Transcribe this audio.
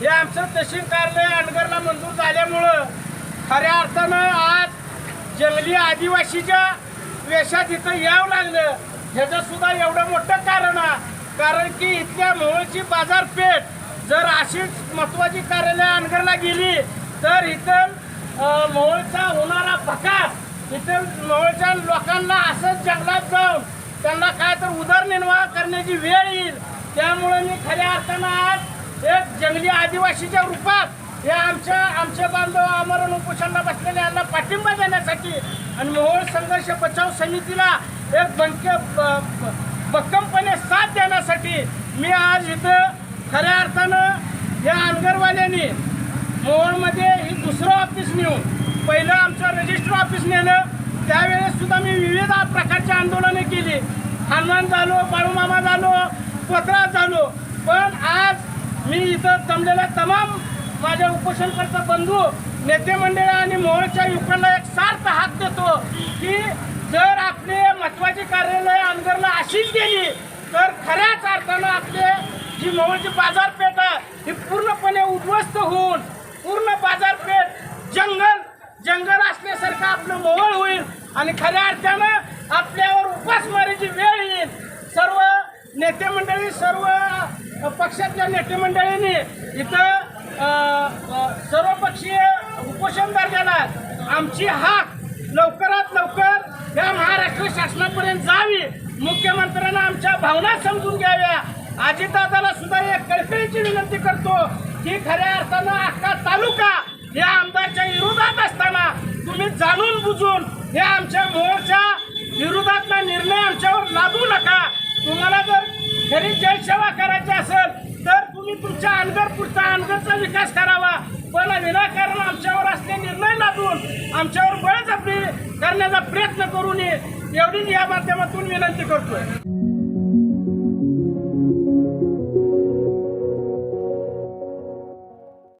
हे आमचं तहसील कार्यालय अनगरला मंजूर झाल्यामुळं खऱ्या अर्थानं आज जंगली आदिवासीच्या वेशात इथं यावं लागलं. ह्याचं सुद्धा एवढं मोठं कारण आहे. कारण की इथल्या मोहोळची बाजारपेठ जर अशीच महत्वाची कार्यालय अनगरला गेली तर इथं मोहळचा होणारा फकास इथं मोहळच्या लोकांना असंच जंगलात जाऊन त्यांना काय तर उदरनिर्वाह करण्याची वेळ येईल. त्यामुळे मी खऱ्या अर्थानं आज एक जंगली आदिवासीच्या रूपात या आमच्या आमचे बांधव आमरण उपोषणला बसलेल्या यांना पाठिंबा देण्यासाठी आणि मोहोळ संघर्ष बचाव समितीला एक बंक ब- ब- भक्कमपणे साथ देण्यासाठी मी आज इथं खऱ्या अर्थानं या अनगरवाल्यांनी मोहोळमध्ये ही दुसरं ऑफिस नेऊन पहिलं आमचं रजिस्टर ऑफिस नेलं. त्यावेळेस सुद्धा मी विविध प्रकारची आंदोलने केली. हनुमान झालो बाळूमामा झालो कोत्रात झालो. पण आज मी इथं जमलेल्या तमाम माझ्या उपोषणकर्ता बंधू नेते मंडळ आणि मोहोळच्या युवकांना एक सार्थ हात देतो की जर आपले महत्वाची कार्यालय अनगरला अशीच गेली तर खऱ्याच अर्थानं आपले जी मोहोळची बाजारपेठ आहे ही पूर्णपणे उद्ध्वस्त होऊन पूर्ण बाजारपेठ जंगल जंगल असल्यासारखं आपलं मोहळ होईल आणि खऱ्या अर्थानं आपल्यावर उपासमारीची वेळ येईल. सर्व नेते मंडळी सर्व पक्षातल्या नेते मंडळींनी इथं सर्वपक्षीय उपोषण दर्जाला आमची हाक लवकरात लवकर या महाराष्ट्र शासनापर्यंत जावी. मुख्यमंत्र्यांना आमच्या भावना समजून घ्याव्या. अजितदादाला सुद्धा एक कळकळीची विनंती करतो की खऱ्या अर्थानं अख्खा तालुका या आमदारच्या विरोधात असताना तुम्ही जाणून बुजून हे आमच्या मोर्चा विरोधातला निर्णय आमच्यावर लादू नका. तुमच्या अनगर पुढचा अनगरचा विकास करावा. पण विनाकारण आमच्यावर असले निर्णय लादून आमच्यावर बळजबरी करण्याचा प्रयत्न करू नये एवढीच या माध्यमातून विनंती करतोय.